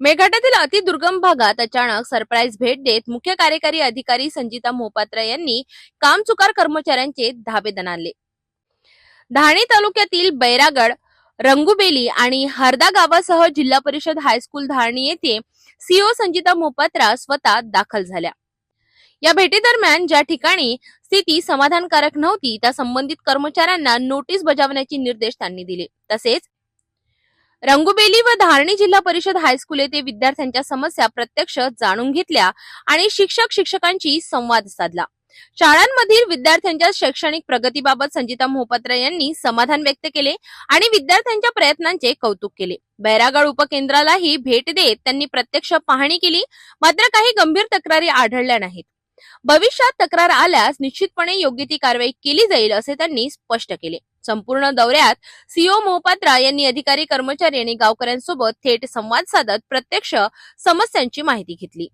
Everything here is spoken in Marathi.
मेळघाटातील अतिदुर्गम भागात अचानक सरप्राईज भेट देत मुख्य कार्यकारी अधिकारी संजिता मोहपात्रा यांनी कामचुकार कर्मचाऱ्यांचे धाबेदन आणले. धाणे तालुक्यातील बैरागड रंगुबेली आणि हरदा गावासह जिल्हा परिषद हायस्कूल धारणी येथे सीओ संजिता मोहपात्रा स्वतः दाखल झाल्या. या भेटीदरम्यान ज्या ठिकाणी स्थिती समाधानकारक नव्हती त्या संबंधित कर्मचाऱ्यांना नोटीस बजावण्याचे निर्देश त्यांनी दिले. तसेच रंगुबेली व धारणी जिल्हा परिषद हायस्कूल येथे विद्यार्थ्यांच्या समस्या प्रत्यक्ष जाणून घेतल्या आणि शिक्षक शिक्षकांशी संवाद साधला. शाळांमधील विद्यार्थ्यांच्या शैक्षणिक प्रगतीबाबत संजिता मोहपात्रा यांनी समाधान व्यक्त केले आणि विद्यार्थ्यांच्या प्रयत्नांचे कौतुक केले. बैरागड उपकेंद्रालाही भेट देत त्यांनी प्रत्यक्ष पाहणी केली मात्र काही गंभीर तक्रारी आढळल्या नाहीत. भविष्यात तक्रार आल्यास निश्चितपणे योग्य ती कारवाई केली जाईल असे त्यांनी स्पष्ट केले. संपूर्ण दौऱ्यात सीओ मोहपात्रा यांनी अधिकारी कर्मचारी आणि गावकऱ्यांसोबत थेट संवाद साधत प्रत्यक्ष समस्यांची माहिती घेतली.